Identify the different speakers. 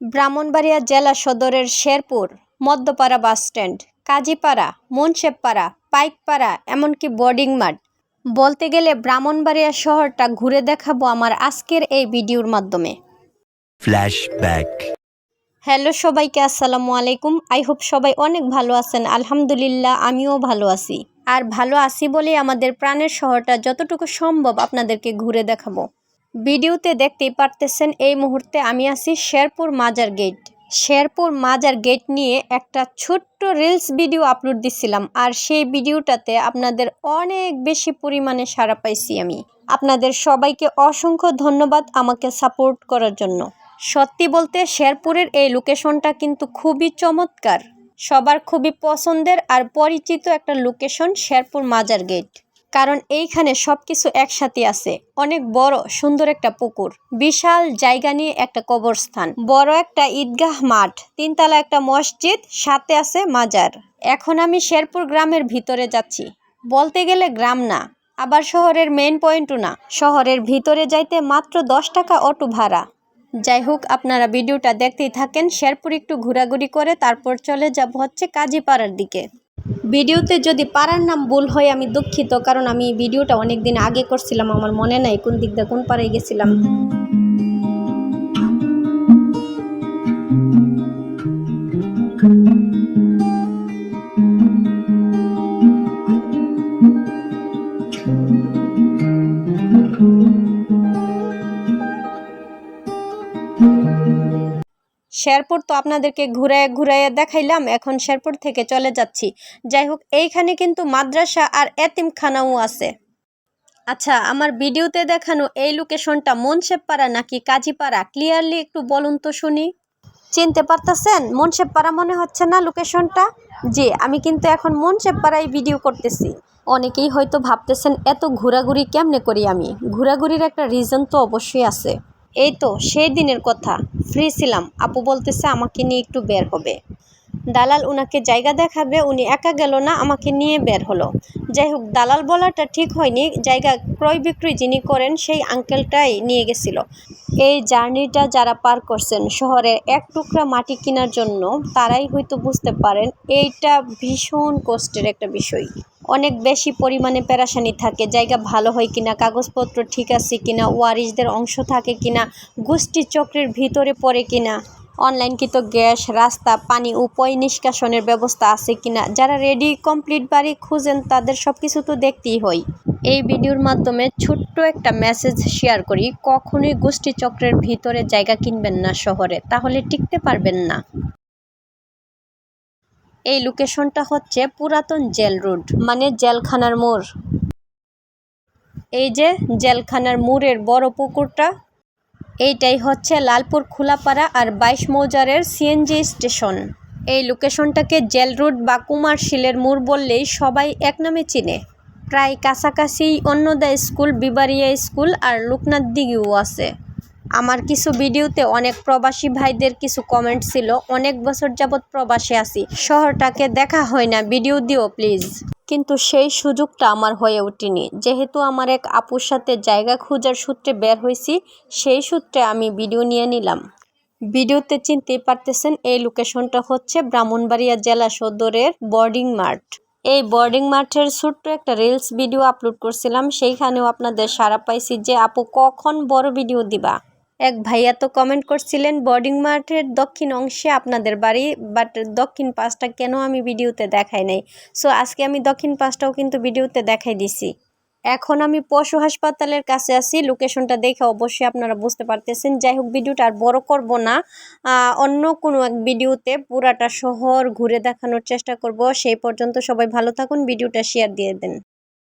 Speaker 1: ব্রাহ্মণবাড়িয়া জেলা সদরের শেরপুর মধ্যপাড়া বাসস্ট্যান্ড কাজীপাড়া মুন্সেবপাড়া পাইকপাড়া এমনকি বোর্ডিং মাঠ। বলতে গেলে ব্রাহ্মণবাড়িয়া শহরটা ঘুরে দেখাবো আমার আজকের এই ভিডিওর মাধ্যমে।
Speaker 2: Flashback.
Speaker 1: হ্যালো সবাইকে আসসালামু আলাইকুম। আই হোপ সবাই অনেক ভালো আছেন। আলহামদুলিল্লাহ আমিও ভালো আছি। আর ভালো আছি বলেই আমাদের প্রাণের শহরটা যতটুকু সম্ভব আপনাদেরকে ঘুরে দেখাবো। ভিডিওতে দেখতেই পারতেছেন এই মুহূর্তে আমি আছি শেরপুর মাজার গেট। শেরপুর মাজার গেট নিয়ে একটা ছোট্ট রিলস ভিডিও আপলোড দিছিলাম আর সেই ভিডিওটাতে আপনাদের অনেক বেশি পরিমাণে সাড়া পাইছি আমি। আপনাদের সবাইকে অসংখ্য ধন্যবাদ আমাকে সাপোর্ট করার জন্য। সত্যি বলতে শেরপুরের এই লোকেশনটা কিন্তু খুবই চমৎকার। সবার খুবই পছন্দের আর পরিচিত একটা লোকেশন শেরপুর মাজার গেট। কারণ এইখানে সব কিছু একসাথে আছে। অনেক বড়, সুন্দর একটা পুকুর। বিশাল জায়গা নিয়ে একটা কবরস্থান। বড় একটা ঈদগাহ মাঠ। তিনতলা একটা মসজিদ। সাথে আছে মাজার। এখন আমি শেরপুর গ্রামের ভিতরে যাচ্ছি। বলতে গেলে গ্রাম না। আবার শহরের মেন পয়েন্টও না। শহরের ভিতরে যাইতে মাত্র দশ টাকা অটো ভাড়া। যাই হোক, আপনারা ভিডিওটা দেখতেই থাকেন। শেরপুর একটু ঘোরাঘুরি করে তারপর চলে যাব হচ্ছে কাজীপাড়ার দিকে। ভিডিওতে যদি পাড়ার নাম ভুল হয়, আমি দুঃখিত, কারণ আমি ভিডিওটা অনেক দিন আগে করছিলাম। আমার মনে নাই কোন দিক দিয়ে কোন পাড়ায় গেছিলাম। শেরপুর তো আপনাদেরকে ঘুরায় ঘুরাইয়া দেখাইলাম, এখন শেরপুর থেকে চলে যাচ্ছি। যাই হোক, এইখানে কিন্তু মাদ্রাসা আর এতিমখানাও আছে। আচ্ছা আমার ভিডিওতে দেখানো এই লোকেশনটা মনসেবপাড়া নাকি কাজীপাড়া? ক্লিয়ারলি একটু বলুন তো শুনি। চিনতে পারতেছেন? মনসেবপাড়া মনে হচ্ছে না লোকেশনটা? জি, আমি কিন্তু এখন মনসেবপাড়ায় ভিডিও করতেছি। অনেকেই হয়তো ভাবতেছেন, এত ঘোরাঘুরি কেমনে করি আমি? ঘোরাঘুরির একটা রিজন তো অবশ্যই আছে। এই তো সেই দিনের কথা। ফ্রি ছিলাম। আপু বলতেছে আমাকে নিয়ে একটু বের হবে। দালাল উনাকে জায়গা দেখাবে, উনি একা গেল না, আমাকে নিয়ে বের হলো। যাই হোক, দালাল বলাটা ঠিক হয়নি। জায়গা ক্রয় বিক্রয় যিনি করেন, সেই আঙ্কেলটাই নিয়ে গেছিল। এই জার্নিটা যারা পার করছেন, শহরের এক টুকরা মাটি কেনার জন্য, তারাই হয়তো বুঝতে পারেন, এইটা ভীষণ কষ্টের একটা বিষয়। অনেক বেশি পরিমাণে পেরাশানি থাকে, জায়গা ভালো হয় কিনা, কাগজপত্র ঠিক আছে কিনা, ওয়ারিশদের অংশ থাকে কিনা গোষ্ঠী চক্রের ভিতরে পড়ে কিনা, অনলাইনকৃত গ্যাস, রাস্তা, পানি, উপয় নিষ্কাশনের ব্যবস্থা আছে কিনা, যারা রেডি কমপ্লিট বাড়ি খুঁজেন তাদের সব কিছু তো দেখতেই হয়। এই ভিডিওর মাধ্যমে ছোট্ট একটা মেসেজ শেয়ার করি, কখনোই গোষ্ঠী চক্রের ভিতরে জায়গা কিনবেন না শহরে, তাহলে টিকতে পারবেন না। এই লোকেশনটা হচ্ছে পুরাতন জেল রোড মানে জেলখানার মোড়। এই যে জেলখানার মোড়ের বড় পুকুরটা, এইটাই হচ্ছে লালপুর খোলাপাড়া আর বাইশ মৌজারের সিএনজি স্টেশন। এই লোকেশনটাকে জেল রোড বা কুমারশিলের মোড় বললেই সবাই এক নামে চিনে। প্রায় কাছাকাছি অন্নদা স্কুল বিবারিয়া স্কুল আর লোকনাথ দিঘিও আছে। আমার কিছু ভিডিওতে অনেক প্রবাসী ভাইদের কিছু কমেন্ট ছিল। অনেক বছর যাবৎ প্রবাসে আছি। শহরটাকে দেখা হয় না। ভিডিও দিও প্লিজ কিন্তু সেই সুযোগটা আমার হয়ে ওঠেনি। যেহেতু আমার এক আপুর সাথে জায়গা খোঁজার সূত্রে বের হয়েছি, সেই সূত্রে আমি ভিডিও নিয়ে নিলাম। ভিডিওতে চিনতেই পারতেছেন, এই লোকেশনটা হচ্ছে ব্রাহ্মণবাড়িয়া জেলা সদরের বোর্ডিং মাঠ এই বোর্ডিং মাঠের ছোট্ট একটা রিলস ভিডিও আপলোড করছিলাম। সেইখানেও আপনাদের সারা পাইছি যে আপু কখন বড় ভিডিও দিবা। এক ভাইয়া তো কমেন্ট করছিলেন বোর্ডিং মাঠের দক্ষিণ অংশে আপনাদের বাড়ি বাট দক্ষিণ পাশটা কেন আমি ভিডিওতে দেখাই নাই? সো আজকে আমি দক্ষিণ পাশটাও কিন্তু ভিডিওতে দেখাই দিছি। এখন আমি পশু হাসপাতালের কাছে আছি লোকেশনটা দেখে অবশ্যই আপনারা বুঝতে পারতেছেন। যাই হোক, ভিডিওটা আর বড় করব না। অন্য কোনো এক ভিডিওতে পুরাটা শহর ঘুরে দেখানোর চেষ্টা করব। সেই পর্যন্ত সবাই ভালো থাকুন, ভিডিওটা শেয়ার দিয়ে দেন।